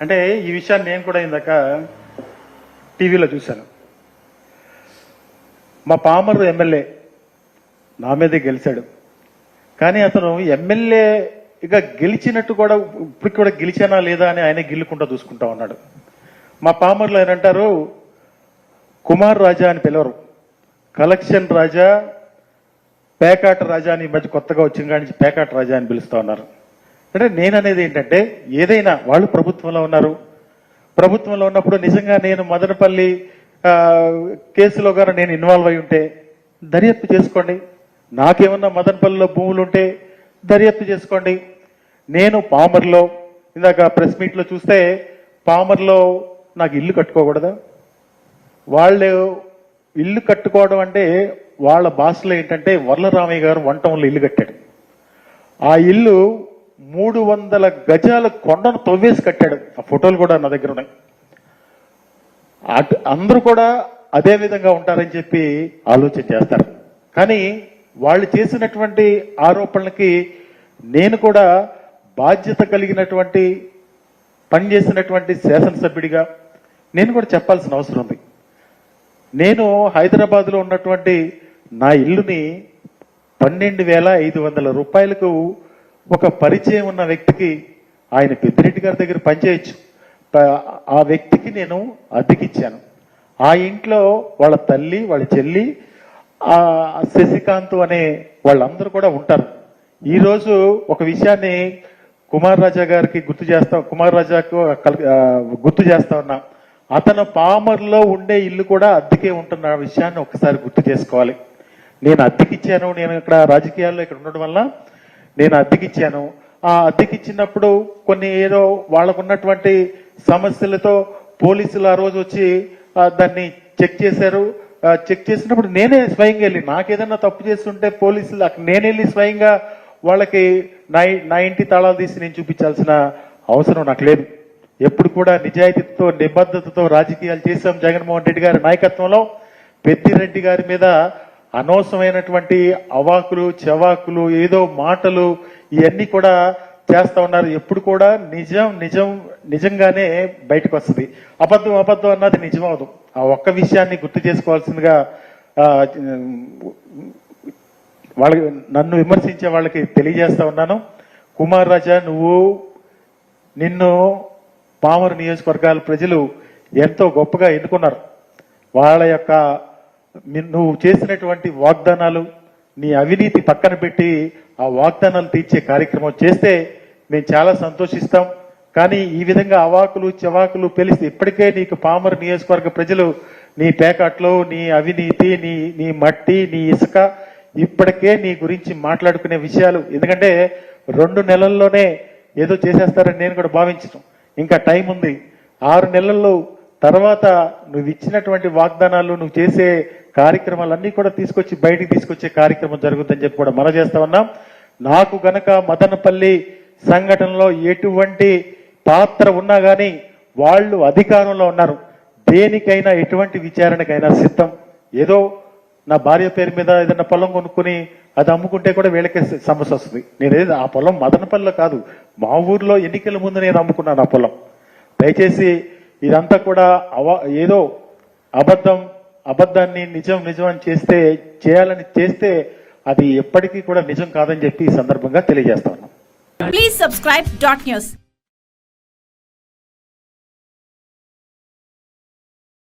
అంటే ఈ విషయాన్ని నేను కూడా ఇందాక టీవీలో చూశాను. మా పామరు ఎమ్మెల్యే నా మీదే గెలిచాడు. కానీ అతను ఎమ్మెల్యేగా గెలిచినట్టు కూడా ఇప్పటికి కూడా గెలిచానా లేదా అని ఆయన గిల్లుకుంటా చూసుకుంటా ఉన్నాడు. మా పామర్లో ఆయన అంటారు కుమార్ రాజా అని పిలవరు. కలెక్షన్ రాజా పేకాట రాజా అని ఈ మధ్య కొత్తగా వచ్చిన కానీ పేకాట రాజా అని పిలుస్తూ ఉన్నారు. అంటే నేను అనేది ఏంటంటే ఏదైనా వాళ్ళు ప్రభుత్వంలో ఉన్నారు. ప్రభుత్వంలో ఉన్నప్పుడు నిజంగా నేను మదనపల్లి కేసులో గారు నేను ఇన్వాల్వ్ అయి ఉంటే దర్యాప్తు చేసుకోండి. నాకేమన్నా మదనపల్లిలో భూములు ఉంటే దర్యాప్తు చేసుకోండి. నేను పామర్లో ఇందాక ప్రెస్ మీట్లో చూస్తే పామర్లో నాకు ఇల్లు కట్టుకోకూడదా? వాళ్ళు ఇల్లు కట్టుకోవడం అంటే వాళ్ళ భాషలో ఏంటంటే వరలరామయ్య గారు వంటంలో ఇల్లు కట్టాడు. ఆ ఇల్లు మూడు వందల గజాల కొండను తవ్వేసి కట్టాడు. ఆ ఫోటోలు కూడా నా దగ్గర ఉన్నాయి. అటు అందరూ కూడా అదే విధంగా ఉంటారని చెప్పి ఆలోచన చేస్తారు. కానీ వాళ్ళు చేసినటువంటి ఆరోపణలకి నేను కూడా బాధ్యత కలిగినటువంటి పనిచేసినటువంటి శాసనసభ్యుడిగా నేను కూడా చెప్పాల్సిన అవసరం ఉంది. నేను హైదరాబాద్లో ఉన్నటువంటి నా ఇల్లుని పన్నెండు వేల ఐదు వందల రూపాయలకు ఒక పరిచయం ఉన్న వ్యక్తికి ఆయన పెద్దిరెడ్డి గారి దగ్గర పనిచేయచ్చు. ఆ వ్యక్తికి నేను అద్దెకిచ్చాను. ఆ ఇంట్లో వాళ్ళ తల్లి వాళ్ళ చెల్లి ఆ శశికాంత్ అనే వాళ్ళందరూ కూడా ఉంటారు. ఈరోజు ఒక విషయాన్ని కుమార్ రాజా గారికి గుర్తు చేస్తా కుమార్ రాజాకు గుర్తు చేస్తా ఉన్నా. అతను పామర్లో ఉండే ఇల్లు కూడా అద్దెకే ఉంటున్న విషయాన్ని ఒకసారి గుర్తు చేసుకోవాలి. నేను అద్దెకిచ్చాను నేను ఇక్కడ రాజకీయాల్లో ఇక్కడ ఉండడం వల్ల నేను అద్దెకిచ్చాను. ఆ అద్దెకిచ్చినప్పుడు కొన్ని ఏదో వాళ్ళకున్నటువంటి సమస్యలతో పోలీసులు ఆ రోజు వచ్చి దాన్ని చెక్ చేశారు. చెక్ చేసినప్పుడు నేనే స్వయంగా వెళ్ళి నాకేదన్నా తప్పు చేస్తుంటే పోలీసులు అక్కడ నేను వెళ్ళి స్వయంగా వాళ్ళకి నా నా ఇంటి తాళాలు తీసి నేను చూపించాల్సిన అవసరం నాకు లేదు. ఎప్పుడు కూడా నిజాయితీతో నిబద్ధతతో రాజకీయాలు చేశాం జగన్మోహన్ రెడ్డి గారి నాయకత్వంలో. పెద్దిరెడ్డి గారి మీద అనవసరమైనటువంటి అవాకులు చెవాకులు ఏదో మాటలు ఇవన్నీ కూడా చేస్తూ ఉన్నారు. ఎప్పుడు కూడా నిజం నిజం నిజంగానే బయటకు వస్తుంది. అబద్ధం అబద్ధం అన్నది నిజం అవదు ఆ ఒక్క విషయాన్ని గుర్తు చేసుకోవాల్సిందిగా వాళ్ళకి నన్ను విమర్శించే వాళ్ళకి తెలియజేస్తా ఉన్నాను. కుమార్ రాజా నువ్వు నిన్ను పామరు నియోజకవర్గాల ప్రజలు ఎంతో గొప్పగా ఎన్నుకున్నారు. వాళ్ళ యొక్క నువ్వు చేసినటువంటి వాగ్దానాలు నీ అవినీతి పక్కన పెట్టి ఆ వాగ్దానాలు తీర్చే కార్యక్రమం చేస్తే మేము చాలా సంతోషిస్తాం. కానీ ఈ విధంగా అవాకులు చెవాకులు పెలిస్తే ఇప్పటికే నీకు పామరు నియోజకవర్గ ప్రజలు నీ పేకాట్లో నీ అవినీతి నీ నీ మట్టి నీ ఇసుక ఇప్పటికే నీ గురించి మాట్లాడుకునే విషయాలు. ఎందుకంటే రెండు నెలల్లోనే ఏదో చేసేస్తారని నేను కూడా భావించను. ఇంకా టైం ఉంది. ఆరు నెలల్లో తర్వాత నువ్వు ఇచ్చినటువంటి వాగ్దానాలు నువ్వు చేసే కార్యక్రమాలన్నీ కూడా తీసుకొచ్చి బయటికి తీసుకొచ్చే కార్యక్రమం జరుగుతుందని చెప్పి కూడా మనం చేస్తా ఉన్నాం. నాకు గనక మదనపల్లి సంఘటనలో ఎటువంటి పాత్ర ఉన్నా కానీ వాళ్ళు అధికారంలో ఉన్నారు. దేనికైనా ఎటువంటి విచారణకైనా సిద్ధం. ఏదో నా భార్య పేరు మీద ఏదైనా పొలం కొనుక్కుని అది అమ్ముకుంటే కూడా వీళ్ళకే సమస్య వస్తుంది. నేను ఆ పొలం మదనపల్లిలో కాదు. మా ఊర్లో ఎన్నికల ముందు నేను అమ్ముకున్నాను ఆ పొలం. దయచేసి ఇదంతా కూడా అవ ఏదో అబద్ధం అబద్ధాన్ని నిజం నిజం అని చేస్తే చేయాలని చేస్తే అది ఎప్పటికీ కూడా నిజం కాదని చెప్పి ఈ సందర్భంగా తెలియజేస్తాను ప్లీజ్ సబ్స్క్రైబ్ డాట్ న్యూస్.